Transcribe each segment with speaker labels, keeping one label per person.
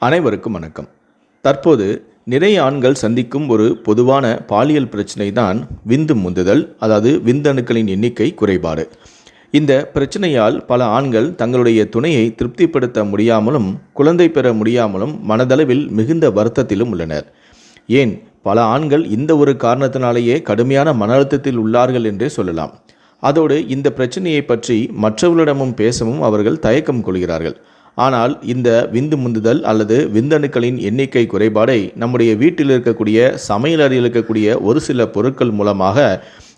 Speaker 1: அனைவருக்கும் வணக்கம். தற்போது நிறைய ஆண்கள் சந்திக்கும் ஒரு பொதுவான பாலியல் பிரச்சனை தான் விந்து முந்துதல் அதாவது விந்தணுக்களின் எண்ணிக்கை குறைபாடு. இந்த பிரச்சனையால் பல ஆண்கள் தங்களுடைய துணையை திருப்திப்படுத்த முடியாமலும் குழந்தை பெற முடியாமலும் மனதளவில் மிகுந்த வருத்தத்திலும் உள்ளனர். ஏன்? பல ஆண்கள் இந்த ஒரு காரணத்தினாலேயே கடுமையான மன அழுத்தத்தில் உள்ளார்கள் என்றே சொல்லலாம். அதோடு இந்த பிரச்சனையை பற்றி மற்றவர்களிடமும் பேசவும் அவர்கள் தயக்கம் கொள்கிறார்கள். ஆனால் இந்த விந்து முந்துதல் அல்லது விந்தணுக்களின் எண்ணிக்கை குறைபாடை நம்முடைய வீட்டில் இருக்கக்கூடிய சமையலறையில் இருக்கக்கூடிய ஒரு சில பொருட்கள் மூலமாக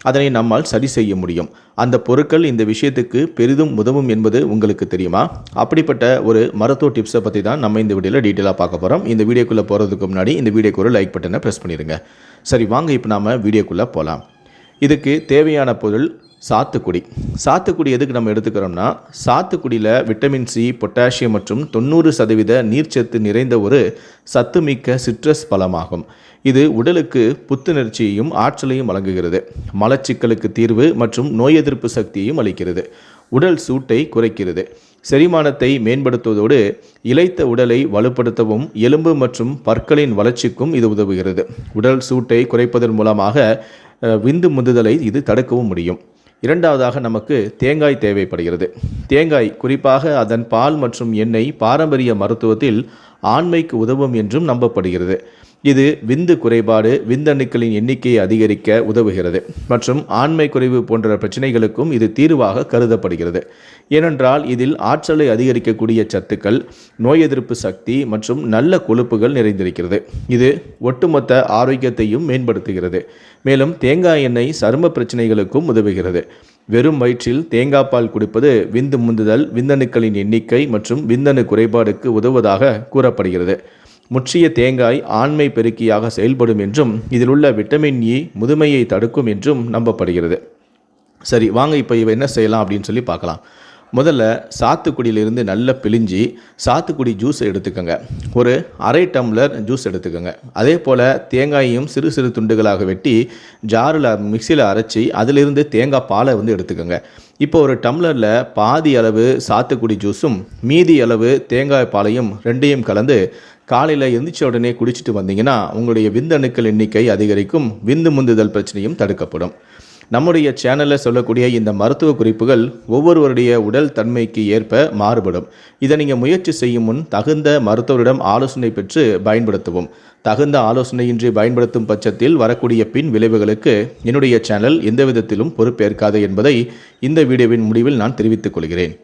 Speaker 1: அதனை நம்மால் சரி செய்ய முடியும். அந்த பொருட்கள் இந்த விஷயத்துக்கு பெரிதும் உதவும் என்பது உங்களுக்கு தெரியுமா? அப்படிப்பட்ட ஒரு மருத்துவ டிப்ஸை பற்றி தான் நம்ம இந்த வீடியோவில் டீட்டெயிலாக பார்க்க போகிறோம் இந்த வீடியோக்குள்ளே போகிறதுக்கு முன்னாடி இந்த வீடியோக்கு ஒரு லைக் பட்டனை ப்ரெஸ் பண்ணிடுங்க. சரி வாங்க இப்போ நாம் வீடியோக்குள்ளே போகலாம் இதுக்கு தேவையான பொருள் சாத்துக்குடி. சாத்துக்குடி எதுக்கு நம்ம எடுத்துக்கிறோம்னா சாத்துக்குடியில் விட்டமின் சி பொட்டாசியம் மற்றும் தொண்ணூறு சதவீத நீர்ச்சத்து நிறைந்த ஒரு சத்துமிக்க சிட்ரஸ் பழமாகும். இது உடலுக்கு புத்துணர்ச்சியையும் ஆற்றலையும் வழங்குகிறது. மலச்சிக்கலுக்கு தீர்வு மற்றும் நோய் எதிர்ப்பு சக்தியையும் அளிக்கிறது. உடல் சூட்டை குறைக்கிறது. செரிமானத்தை மேம்படுத்துவதோடு இளைத்த உடலை வலுப்படுத்தவும் எலும்பு மற்றும் பற்களின் வளர்ச்சிக்கும் இது உதவுகிறது. உடல் சூட்டை குறைப்பதன் மூலமாக விந்து முந்துதலை இது தடுக்கவும் முடியும். இரண்டாவதாக நமக்கு தேங்காய் தேவைப்படுகிறது. தேங்காய் குறிப்பாக அதன் பால் மற்றும் எண்ணெய் பாரம்பரிய மருத்துவத்தில் ஆண்மைக்கு உதவும் என்றும் நம்பப்படுகிறது. இது விந்து குறைபாடு விந்தணுக்களின் எண்ணிக்கையை அதிகரிக்க உதவுகிறது மற்றும் ஆண்மை குறைவு போன்ற பிரச்சனைகளுக்கும் இது தீர்வாக கருதப்படுகிறது. ஏனென்றால் இதில் ஆற்றலை அதிகரிக்கக்கூடிய சத்துக்கள் நோய் எதிர்ப்பு சக்தி மற்றும் நல்ல கொழுப்புகள் நிறைந்திருக்கிறது. இது ஒட்டுமொத்த ஆரோக்கியத்தையும் மேம்படுத்துகிறது. மேலும் தேங்காய் எண்ணெய் சரும பிரச்சனைகளுக்கும் உதவுகிறது. வெறும் வயிற்றில் தேங்காய் பால் குடிப்பது விந்து முந்துதல் விந்தணுக்களின் எண்ணிக்கை மற்றும் விந்தணு குறைபாடுக்கு உதவுவதாக கூறப்படுகிறது. முற்றிய தேங்காய் ஆண்மை பெருக்கியாக செயல்படும் என்றும் இதில் உள்ள விட்டமின் இ e முதுமையை தடுக்கும் என்றும் நம்பப்படுகிறது. சரி வாங்க இப்போ இவ என்ன செய்யலாம் அப்படின்னு சொல்லி பார்க்கலாம். முதல்ல சாத்துக்குடியிலிருந்து நல்லா பிழிஞ்சி சாத்துக்குடி ஜூஸ் எடுத்துக்கோங்க. ஒரு அரை டம்ளர் ஜூஸ் எடுத்துக்கோங்க. அதே போல் தேங்காயையும் சிறு சிறு துண்டுகளாக வெட்டி ஜாரில் மிக்சியில் அரைச்சி அதிலிருந்து தேங்காய் பாலை வந்து எடுத்துக்கோங்க. இப்போ ஒரு டம்ளரில் பாதி அளவு சாத்துக்குடி ஜூஸும் மீதி அளவு தேங்காய் பாலையும் ரெண்டையும் கலந்து காலையில் எந்திரிச்ச உடனே குடிச்சிட்டு வந்தீங்கன்னா உங்களுடைய விந்தணுக்கள் எண்ணிக்கை அதிகரிக்கும் விந்து முந்துதல் பிரச்சனையும் தடுக்கப்படும். நம்முடைய சேனலில் சொல்லக்கூடிய இந்த மருத்துவ குறிப்புகள் ஒவ்வொருவருடைய உடல் தன்மைக்கு ஏற்ப மாறுபடும். இதை நீங்கள் முயற்சி செய்யும் முன் தகுந்த மருத்துவரிடம் ஆலோசனை பெற்று பயன்படுத்துவோம். தகுந்த ஆலோசனையின்றி பயன்படுத்தும் பட்சத்தில் வரக்கூடிய பின் விளைவுகளுக்கு என்னுடைய சேனல் எந்த விதத்திலும் பொறுப்பேற்காது என்பதை இந்த வீடியோவின் முடிவில் நான் தெரிவித்துக் கொள்கிறேன்.